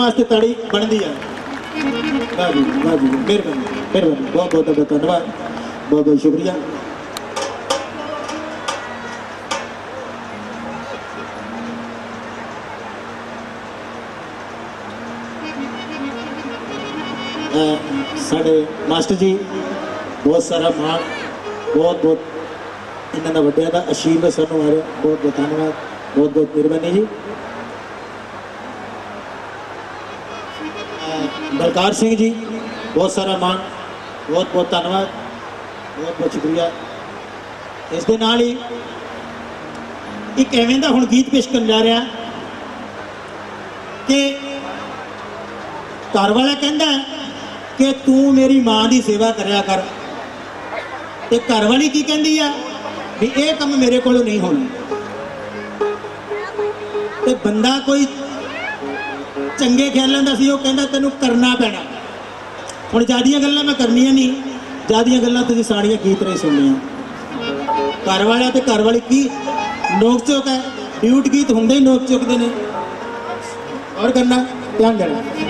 ਵਾਸਤੇ ਤਾੜੀ ਬਣਦੀ ਆ। ਵਾਹ ਜੀ ਵਾਹ ਜੀ ਮਿਹਰਬਾਨੀ ਮਿਹਰਬਾਨੀ। ਬਹੁਤ ਬਹੁਤ ਧੰਨਵਾਦ। ਬਹੁਤ ਬਹੁਤ ਸ਼ੁਕਰੀਆ। ਸਾਡੇ ਮਾਸਟਰ ਜੀ, ਬਹੁਤ ਸਾਰਾ ਮਾਣ, ਬਹੁਤ ਬਹੁਤ ਇਹਨਾਂ ਦਾ ਵੱਡਿਆਂ ਦਾ ਅਸ਼ੀਰਵਾਦ ਸਾਨੂੰ ਆ ਰਿਹਾ। ਬਹੁਤ ਬਹੁਤ ਧੰਨਵਾਦ। ਬਹੁਤ ਬਹੁਤ ਮਿਹਰਬਾਨੀ ਜੀ। ਬਲਕਾਰ ਸਿੰਘ ਜੀ, ਬਹੁਤ ਸਾਰਾ ਮਾਣ, ਬਹੁਤ ਬਹੁਤ ਧੰਨਵਾਦ, ਬਹੁਤ ਬਹੁਤ ਸ਼ੁਕਰੀਆ। ਇਸ ਦੇ ਨਾਲ ਹੀ ਇੱਕ ਐਵੇਂ ਦਾ ਹੁਣ ਗੀਤ ਪੇਸ਼ ਕਰਨ ਜਾ ਰਿਹਾ ਕਿ ਘਰ ਵਾਲਾ ਕਹਿੰਦਾ ਕਿ ਤੂੰ ਮੇਰੀ ਮਾਂ ਦੀ ਸੇਵਾ ਕਰਿਆ ਕਰ। ਤੇ ਘਰ ਵਾਲੀ ਕੀ ਕਹਿੰਦੀ ਆ? ਵੀ ਇਹ ਕੰਮ ਮੇਰੇ ਕੋਲੋਂ ਨਹੀਂ ਹੋਣਾ। ਤੇ ਬੰਦਾ ਕੋਈ ਚੰਗੇ ਖਿਆਲਾਂ ਲੈਂਦਾ ਸੀ, ਉਹ ਕਹਿੰਦਾ ਤੈਨੂੰ ਕਰਨਾ ਪੈਣਾ। ਹੁਣ ਜਿਆਦੀਆਂ ਗੱਲਾਂ ਮੈਂ ਕਰਨੀਆਂ ਨਹੀਂ। ਜਿਆਦੀਆਂ ਗੱਲਾਂ ਤੁਸੀਂ ਸਾਰੀਆਂ ਗੀਤ ਰਾਹੀਂ ਸੁਣਨੀਆਂ। ਘਰ ਵਾਲਾ ਤੇ ਘਰ ਵਾਲੀ ਕੀ ਨੋਕ ਚੋਕ ਹੈ? ਡਿਊਟ ਗੀਤ ਹੁੰਦੇ ਹੀ ਨੋਕ ਚੁੱਕਦੇ ਨੇ। ਔਰ ਕਰਨਾ, ਧਿਆਨ ਦੇਣਾ।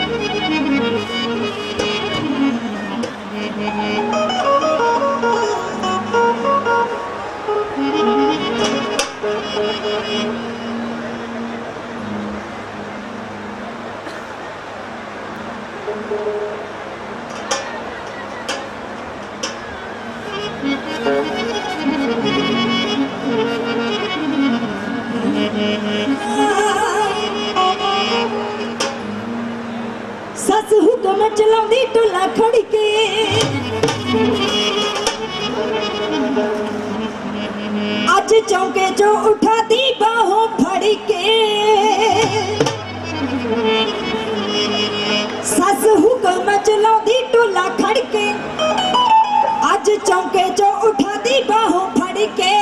ਸੱਸ ਹੁਕਮ ਚਲਾਉਂਦੀ ਢੋਲਾ ਖੜ ਕੇ। ਅੱਜ ਚੌਂਕੇ ਚੋਂ ਉਠਾਦੀ ਬਾਹੋਂ ਫੜ ਕੇ। ਸੱਸ ਹੁਕਮ ਚਲਾਉਂਦੀ ਢੋਲਾ ਖੜ ਕੇ। ਅੱਜ ਚੌਂਕੇ ਚੋਂ ਉਠਾਦੀ ਬਾਹੋਂ ਫੜ ਕੇ।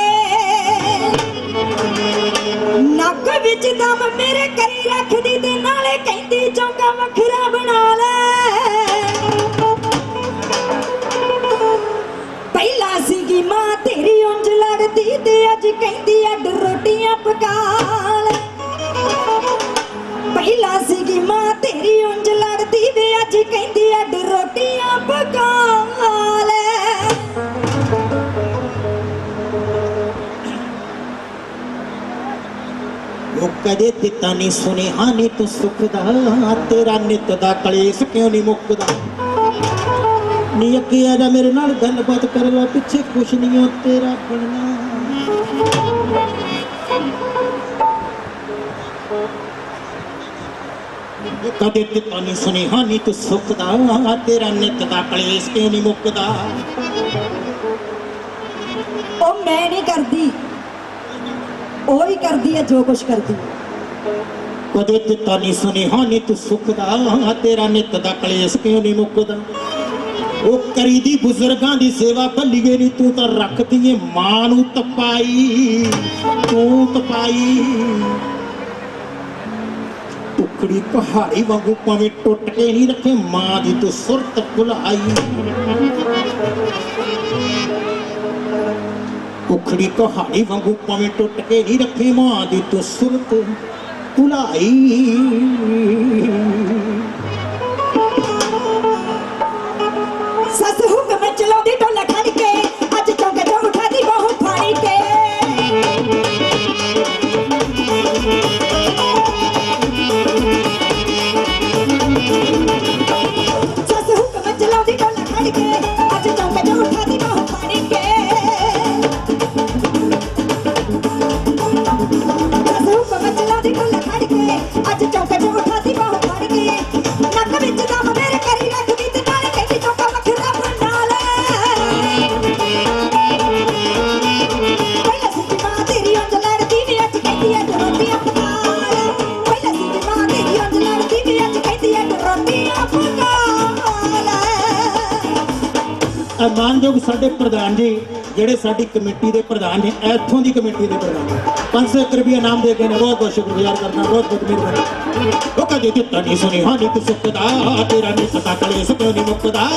ਨੱਕ ਵਿੱਚ ਦਮ ਮੇਰੇ ਕਰੀ ਰੱਖਦੀ ਤੇ ਕਦੇ ਦਿੱਤਾ ਨਹੀਂ ਸੁਨੇਹਾ ਨਹੀਂ ਤੂੰ ਸੁੱਖ ਦਾ ਤੇਰਾ ਨਿਤ ਦਾ ਕਲੇਸ਼ ਕਿਉਂ ਨਹੀਂ ਮੁੱਕਦਾ ਨੀ ਅੱਗੇ ਆ ਜਾ ਮੇਰੇ ਨਾਲ ਗੱਲਬਾਤ ਕਰ ਲੈ ਪਿੱਛੇ ਕੁਛ ਨਹੀਂ ਹੋ ਤੇਰਾ ਬਣਨਾ ਉਹ ਕਦੇ ਦਿੱਤਾ ਨਹੀਂ ਸੁਨੇਹਾ ਨਹੀਂ ਤੂੰ ਸੁੱਖ ਦਾ ਤੇਰਾ ਨਿਤ ਦਾ ਕਲੇਸ਼ ਕਿਉਂ ਨਹੀਂ ਮੁੱਕਦਾ ਉਹ ਮੈਂ ਨਹੀਂ ਕਰਦੀ ਉਹ ਹੀ ਕਰਦੀ ਹੈ ਜੋ ਕੁਛ ਕਰਦੀ ਕਦੇ ਦਿੱਤਾ ਨਹੀਂ ਸੁਨੇਹਾ, ਨਹੀਂ ਤੂੰ ਸੁੱਖ ਦਾ ਤੇਰਾ ਨਿੱਤ ਦਾ ਕਲੇਸ਼ ਕਿਉਂ ਨਹੀਂ ਮੁੱਕਦਾ? ਉਹ ਕਰੀਦੀ ਬਜ਼ੁਰਗਾਂ ਦੀ ਸੇਵਾ ਭੱਲੀਏ ਨਹੀਂ ਤੂੰ ਤਾਂ ਰੱਖਦੀ ਏ ਮਾਂ ਨੂੰ ਤਪਾਈ, ਤੂੰ ਤਪਾਈ। ਟੁਕੜੀ ਪਹਾੜੀ ਵਾਂਗੂ ਭਾਵੇਂ ਟੁੱਟ ਕੇ ਨਹੀਂ ਰੱਖੇ, ਮਾਂ ਦੀ ਤੂੰ ਸੁਰਤ ਭੁਲਾਈ। ਉਖੜੀ ਕਹਾਣੀ ਵਾਂਗੂ ਭਾਵੇਂ ਟੁੱਟ ਕੇ ਨਹੀਂ ਰੱਖੀ, ਮਾਂ ਦੀ ਤੂੰ ਸੁਰਤ। ਭੁਲਾਈ ਸੱਸ ਹੁਕਮ ਚਲਾਉਂਦੀ ਢੋਲਾ ਖੜ ਕੇ ਅੱਜ ਚੌਂਕੇ ਤੋਂ ਉਠਾਦੀ ਬਾਹੋਂ ਫੜ ਕੇ ਸੱਸ ਹੁਕਮ ਚਲਾਉਂਦੀ ਢੋਲਾ ਖੜ ਕੇ ਅੱਜ ਚੌਂਕੇ ਤੋਂ ਉਠਾਦੀ ਬਾਹੋਂ ਫੜ ਕੇ ਸੱਸ ਹੁਕਮ ਚਲਾਉਂਦੀ ਢੋਲਾ ਖੜ ਕੇ ਅੱਜ ਮਾਨਯੋਗ ਸਾਡੇ ਪ੍ਰਧਾਨ ਜੀ, ਜਿਹੜੇ ਸਾਡੀ ਕਮੇਟੀ ਦੇ ਪ੍ਰਧਾਨ ਨੇ, ਇੱਥੋਂ ਦੀ ਕਮੇਟੀ ਦੇ ਪ੍ਰਧਾਨ 500 ਰੁਪਏ ਨਾਮ ਦੇ ਕੇ ਨੇ, ਬਹੁਤ ਬਹੁਤ ਸ਼ੁਕਰਗੁਜ਼ਾਰ ਕਰਦਾ, ਬਹੁਤ ਬਹੁਤ ਮਿਹਰਬਾਨੀ। ਉਹ ਕਦੇ ਦਿੱਤਾ ਨਹੀਂ ਸੁਣੀ ਹਾਨੀ ਤੂੰ ਸੁੱਕਦਾ, ਤੇਰਾ ਨਹੀਂ ਪਤਾ ਕਲੇ ਕਿਉਂ ਨਹੀਂ ਮੁੱਕਦਾ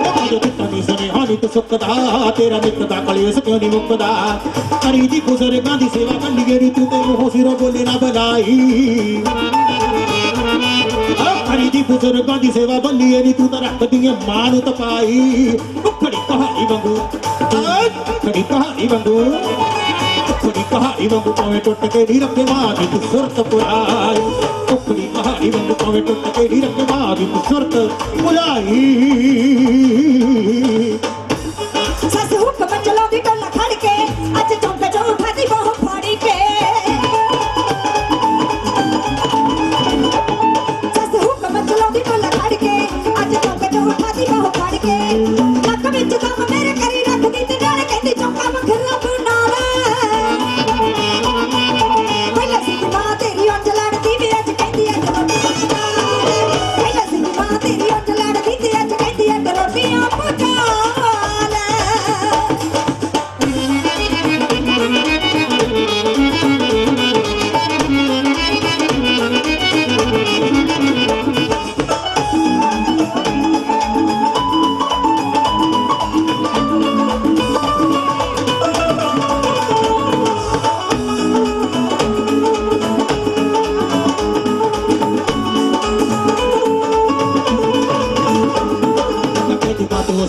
ਉਹ ਕਦੇ ਤੇਰਾ ਨਿੱਤ ਦਾ ਕਲੇਸ਼ ਕਿਉਂ ਨਹੀਂ ਮੁੱਕਦਾ। ਹਰੀ ਦੀ ਬਜ਼ੁਰਗਾਂ ਦੀ ਸੇਵਾ ਕੱਲੀਏ ਨੀ ਤੂੰ ਤੇ ਮੂੰਹੋਂ ਸਿਰੋਂ ਬੋਲੇ ਨਾ ਬਲਾਈ। ਆ ਬਜ਼ੁਰਗਾਂ ਦੀ ਸੇਵਾ ਬੰਨੀਏ ਨੀ, ਤੂੰ ਤਾਂ ਰੱਖਦੀ ਏ ਮਾਂ ਨੂੰ ਤਪਾਈ। ਉਖੜੀ ਕਹਾਣੀ ਵਾਂਗੂ ਉਖੜੀ ਕਹਾਣੀ ਵਾਂਗੂ। ਉਖੜੀ ਕਹਾਣੀ ਵਾਂਗੂ ਭਾਵੇਂ ਟੁੱਟ ਕੇ ਨਹੀਂ ਰੱਖੇ ਮਾਂ ਦੀ ਤੂੰ ਸੁਰਤ ਪੁਰਾਈ। ਉਖੜੀ ਕਹਾਣੀ ਵਾਂਗੂ ਭਾਵੇਂ ਟੁੱਟ ਕੇ ਨਹੀਂ ਰੱਖੇ ਮਾਂ ਦੀ ਤੂੰ ਸੁਰਤ ਪੁਰਾਈ। ਸੱਸ ਹੁਕਮ ਚਲਾਉਂਦੀ ਟੋਲਾ ਖੜ ਕੇ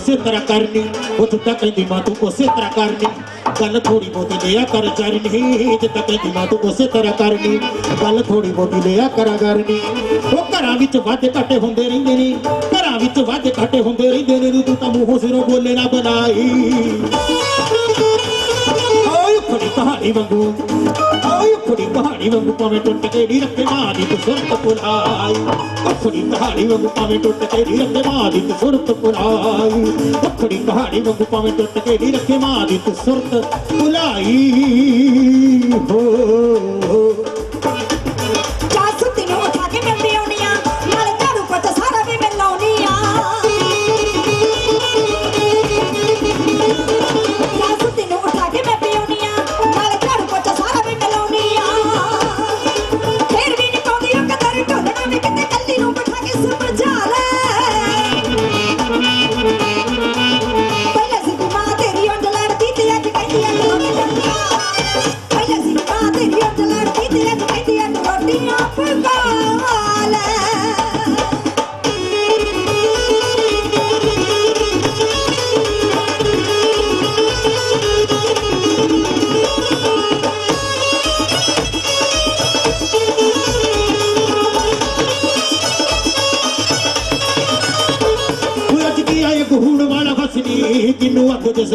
ਉਸੇ ਤਰ੍ਹਾਂ ਕਰਨੀ ਉਹ ਜਿੱਦਾਂ ਕਹਿੰਦੀ ਮਾਂ ਤੂੰ ਉਸੇ ਤਰ੍ਹਾਂ ਕਰਨੀ। ਗੱਲ ਥੋੜੀ ਬਹੁਤੀ ਲਿਆ ਕਰ ਚਰਨੀ ਜਿੱਦਾਂ ਕਹਿੰਦੀ ਮਾਂ ਤੂੰ ਉਸੇ ਤਰ੍ਹਾਂ ਕਰਨੀ। ਗੱਲ ਥੋੜੀ ਬਹੁਤੀ ਲਿਆ ਕਰਾ ਕਰਨੀ। ਉਹ ਘਰਾਂ ਵਿੱਚ ਵਾਧੇ ਘਾਟੇ ਹੁੰਦੇ ਰਹਿੰਦੇ ਨੇ, ਘਰਾਂ ਵਿੱਚ ਵਾਧੇ ਘਾਟੇ ਹੁੰਦੇ ਰਹਿੰਦੇ ਨੇ ਨੀ ਤੂੰ ਤਾਂ ਮੂੰਹੋਂ ਸਿਰੋਂ ਬੋਲੇ ਨਾ ਬਣਾਈ। ਓਏ ਖੜੀ ਕਹਾਣੀ ਵਾਂਗੂ, ਓਏ ਖੜੀ ਵਾਂਗੂ ਭਾਵੇਂ ਟੁੱਟ ਕੇ ਨਹੀਂ ਰੱਖੇ ਮਾਂ ਦੀ ਸੁਰਤ ਪੁਰਾਈ। ਓ ਖੜੀ ਕਹਾਣੀ ਵਾਂਗੂ ਭਾਵੇਂ ਟੁੱਟ ਕੇ ਨਹੀਂ ਰੱਖੇ ਮਾਂ ਦੀ ਸੁਰਤ ਪੁਰਾਈ। ਓ ਖੜੀ ਕਹਾਣੀ ਵਾਂਗੂ ਭਾਵੇਂ ਟੁੱਟ ਕੇ ਨਹੀਂ ਰੱਖੇ ਮਾਂ ਦੀ ਸੁਰਤ ਪੁਰਾਈ। ਹੋ।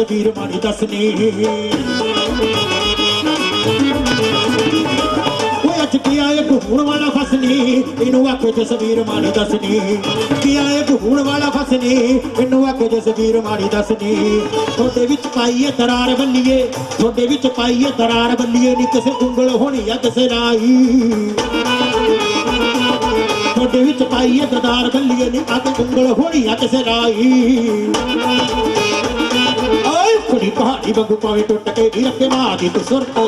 ਕਿਨੂੰ ਅੱਗ ਜਸਵੀਰ ਓਏ ਅੱਜ ਕੀ ਆਏ ਗਹੂਣ ਵਾਲਾ ਫਸਨੀ? ਇਹਨੂੰ ਆਖੋ ਜਸਵੀਰ ਮਾਣੀ ਦੱਸਨੀ। ਕੀ ਆਏ ਗਹੂਣ ਵਾਲਾ ਫਸਨੀ? ਇਹਨੂੰ ਆਖੋ ਜਸਵੀਰ ਮਾਣੀ ਦੱਸਨੀ। ਤੁਹਾਡੇ ਵਿੱਚ ਪਾਈਏ ਦਰਾਰ ਬੱਲੀਏ ਤੁਹਾਡੇ ਵਿੱਚ ਪਾਈਏ ਦਰਾਰ ਬੱਲੀਏ ਨਹੀਂ ਕਿਸੇ ਉਂਗਲ ਹੋਣੀ ਆ ਕਿਸੇ ਰਾਈ ਤੁਹਾਡੇ ਵਿੱਚ ਪਾਈਏ ਦਦਾਰ ਬੱਲੀਏ ਨਹੀਂ ਅੱਗ ਉਂਗਲ ਹੋਣੀ ਆ ਕਿਸੇ ਰਾਈ ਓਏ ਕੁੜੀ ਕਹਾਣੀ ਵਾਂਗੂ ਪਾਵੇ ਟੁੱਟ ਕੇ ਨਹੀਂ ਰੱਖੇ ਮਾਂ ਦੀ ਤੂੰ ਸੁਰਤ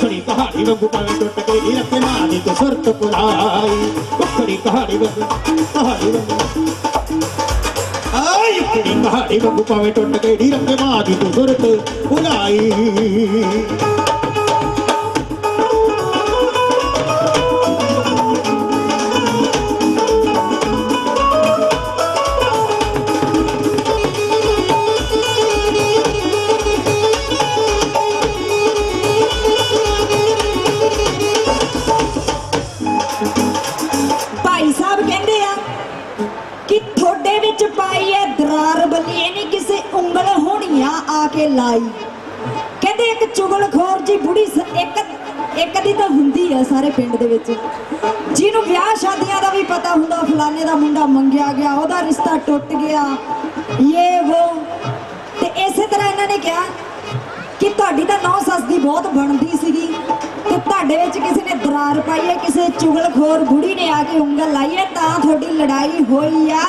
ਕੁੜੀ ਕਹਾਣੀ ਵਾਂਗੂ ਪਾਵੇ ਟੁੱਟ ਕੇ ਨਹੀਂ ਰੱਖੇ ਮਾਂ ਦੀ ਤੂੰ ਸੁਰਤ ਪੁਰਾਈ ਕੁੜੀ ਕਹਾਣੀ ਵਾਂਗੂ ਕਹਾਣੀ ਵਾਂਗੂ ਆਈ ਕੁੜੀ ਕਹਾਣੀ ਵਾਂਗੂ ਪਾਵੇ ਟੁੱਟ ਕੇ ਨਹੀਂ ਰੱਖੇ ਮਾਂ ਦੀ ਤੂੰ ਸੁਰਤ ਪੁਰਾਈ ਆ ਕਹਿੰਦੇ ਇੱਕ ਚੁਗਲਖੋਰ ਜੀ ਬੁੜੀ ਇੱਕ ਇੱਕ ਦੀ ਤਾਂ ਹੁੰਦੀ ਆ ਸਾਰੇ ਪਿੰਡ ਦੇ ਵਿੱਚ। ਜਿਹਨੂੰ ਵਿਆਹ ਸ਼ਾਦੀਆਂ ਦਾ ਵੀ ਪਤਾ ਹੁੰਦਾ, ਫਲਾਣੇ ਦਾ ਮੁੰਡਾ ਮੰਗਿਆ ਗਿਆ, ਉਹਦਾ ਰਿਸ਼ਤਾ ਟੁੱਟ ਗਿਆ ਇਹ ਉਹ ਤੇ ਇਸੇ ਤਰ੍ਹਾਂ ਇਹਨਾਂ ਨੇ ਕਿਹਾ ਕਿ ਤੁਹਾਡੀ ਤਾਂ ਨੌ ਸੱਸ ਦੀ ਬਹੁਤ ਬਣਦੀ ਸੀਗੀ ਤੇ ਤੁਹਾਡੇ ਵਿੱਚ ਕਿਸੇ ਨੇ ਦਰਾਰ ਪਾਈ ਹੈ, ਕਿਸੇ ਚੁਗਲਖੋਰ ਬੁੜੀ ਨੇ ਆ ਕੇ ਉਂਗਲ ਲਾਈ ਹੈ, ਤਾਂ ਤੁਹਾਡੀ ਲੜਾਈ ਹੋਈ ਆ।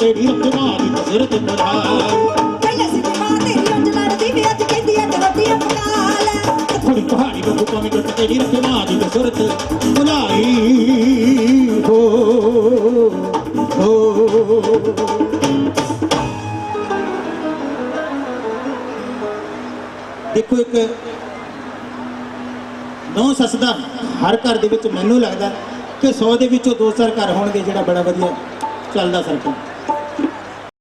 ਤੇਰੀ ਰੱਖੇ ਮਾਂ ਦੀ ਤੇ ਸਿਰ ਤੇ ਤਰਾਰ ਪਹਿਲਾਂ ਸੀ ਮਾਂ ਤੇਰੀ ਉਂਝ ਲੜਦੀ ਵੀ ਅੱਜ ਕਹਿੰਦੀ ਐ ਤੂੰ ਰੋਟੀਆਂ ਪਕਾ ਲੈ ਥੋੜੀ ਪਹਾੜੀ ਨੂੰ ਭਾਵੇਂ ਟੁੱਟ ਤੇਰੀ ਰੱਖੇ ਮਾਂ ਦੀ ਤੇ ਸਿਰ ਤੇ ਬੁਲਾਈ। ਹੋ ਹੋ। ਦੇਖੋ ਇੱਕ ਨੌ ਸੱਸ ਦਾ ਹਰ ਘਰ ਦੇ ਵਿੱਚ ਮੈਨੂੰ ਲੱਗਦਾ ਕਿ 100 ਦੇ ਵਿੱਚੋਂ ਦੋ ਚਾਰ ਘਰ ਹੋਣਗੇ ਜਿਹੜਾ ਬੜਾ ਵਧੀਆ ਚੱਲਦਾ ਸਰਕਲ।